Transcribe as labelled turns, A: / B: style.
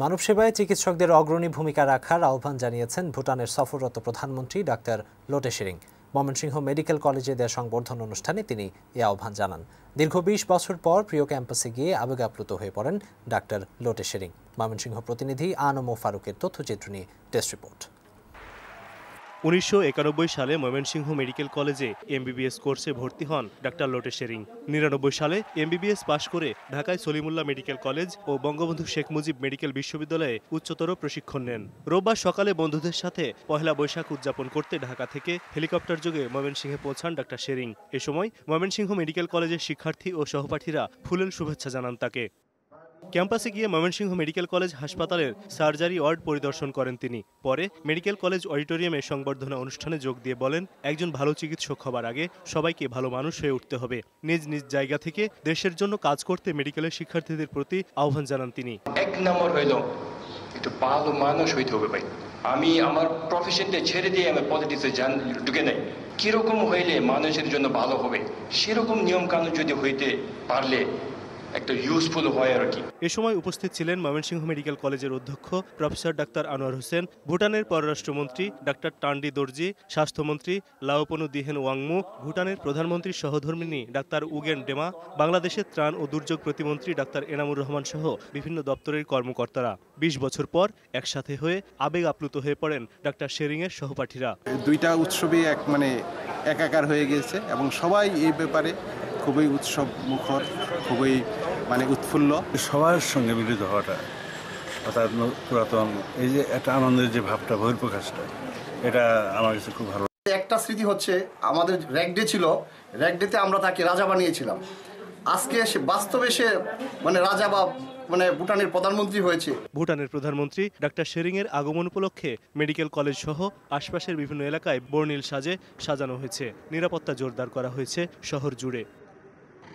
A: মানব সেবায় চিকিৎসকদের অগ্রণী ভূমিকা রাখার আহ্বান জানিয়েছেন ভুটানের সফররত প্রধানমন্ত্রী ডাক্তার লোটে শেরিং। ময়মনসিংহ মেডিকেল কলেজে দেয়া সংবর্ধন অনুষ্ঠানে তিনি এ আহ্বান জানান। দীর্ঘ বিশ বছর পর প্রিয় ক্যাম্পাসে গিয়ে আবেগাপ্লুত হয়ে পড়েন ডাক্তার লোটে শেরিং। ময়মনসিংহ প্রতিনিধি আনমো ফারুকের তথ্যচিত্র নিয়ে টেস্ট রিপোর্ট।
B: উনিশশো একানব্বই সালে ময়মনসিংহ মেডিকেল কলেজে এমবিবিএস কোর্সে ভর্তি হন ডাক্তার লোটে শেরিং নিরানব্বই সালে এমবিবিএস পাশ করে ঢাকায় সলিমুল্লাহ মেডিকেল কলেজ ও বঙ্গবন্ধু শেখ মুজিব মেডিকেল বিশ্ববিদ্যালয়ে উচ্চতর প্রশিক্ষণ নেন। রোববার সকালে বন্ধুদের সাথে পহেলা বৈশাখ উদযাপন করতে ঢাকা থেকে হেলিকপ্টার যোগে ময়মনসিংহে পৌঁছান ডাক্তার শেরিং এ সময় ময়মনসিংহ মেডিকেল কলেজের শিক্ষার্থী ও সহপাঠীরা ফুলেল শুভেচ্ছা জানান তাকে। ক্যাম্পাসে গিয়ে ময়মনসিংহ মেডিকেল কলেজ হাসপাতালের সার্জারি ওয়ার্ড পরিদর্শন করেন তিনি। পরে মেডিকেল কলেজ অডিটোরিয়ামে সংবর্ধনা অনুষ্ঠানে যোগ দিয়ে বলেন, একজন ভালো চিকিৎসক হবার আগে সবাইকে ভালো মানুষ হয়ে উঠতে হবে। নিজ নিজ জায়গা থেকে দেশের জন্য কাজ করতে মেডিকেলের শিক্ষার্থীদের প্রতি আহ্বান জানান তিনি।
C: এক নম্বর হইল, একটু ভালো মানুষ হইতে হবে ভাই। আমি আমার প্রফেশনটা ছেড়ে দিয়ে আমি পলিটিক্সে যান, ঢুকে নাই। কীরকম হইলে মানুষের জন্য ভালো হবে? সেরকম নিয়ম কানুন যদি হইতে পারলে একটা ইউজফুল হয় আর কি।
B: এ সময় উপস্থিত ছিলেন ময়মনসিংহ মেডিকেল কলেজের অধ্যক্ষ প্রফেসর ডাক্তার আনোয়ার হোসেন ভুটানের পররাষ্ট্রমন্ত্রী ডাক্তার টান্ডি দর্জি স্বাস্থ্যমন্ত্রী লাওপনু দিহেন ওয়াংমু ভুটানের প্রধানমন্ত্রীর সহধর্মিনী ডাক্তার উগেন ডেমা বাংলাদেশের ত্রাণ ও দুর্যোগ প্রতিমন্ত্রী ডাক্তার এনামুর রহমান সহ বিভিন্ন দপ্তরের কর্মকর্তারা। বিশ বছর পর একসাথে হয়ে আবেগ আপ্লুত হয়ে পড়েন ডাক্তার শেরিংয়ের সহপাঠীরা।
D: দুইটা উৎসবই এক মানে একাকার হয়ে গিয়েছে এবং সবাই এই ব্যাপারে খুবই উৎসব মুখর খুবই মানে উৎফুল্ল।
E: সবার সঙ্গে মিলিত হওয়াটা অর্থাৎ পুরাতন এই যে একটা আনন্দের যে ভাবটা বহির্প্রকাশটা এটা আমার কাছে খুব ভালো
F: একটা স্মৃতি হচ্ছে আমাদের র্যাক ডে ছিল র্যাক ডেতে আমরা তাকে রাজা বানিয়েছিলাম। আজকে সে বাস্তবে সে মানে রাজা বা মানে ভুটানের প্রধানমন্ত্রী হয়েছে।
B: ভুটানের প্রধানমন্ত্রী ডাক্তার শেরিংয়ের আগমন উপলক্ষে মেডিকেল কলেজ সহ আশপাশের বিভিন্ন এলাকায় বর্ণিল সাজে সাজানো হয়েছে। নিরাপত্তা জোরদার করা হয়েছে শহর জুড়ে।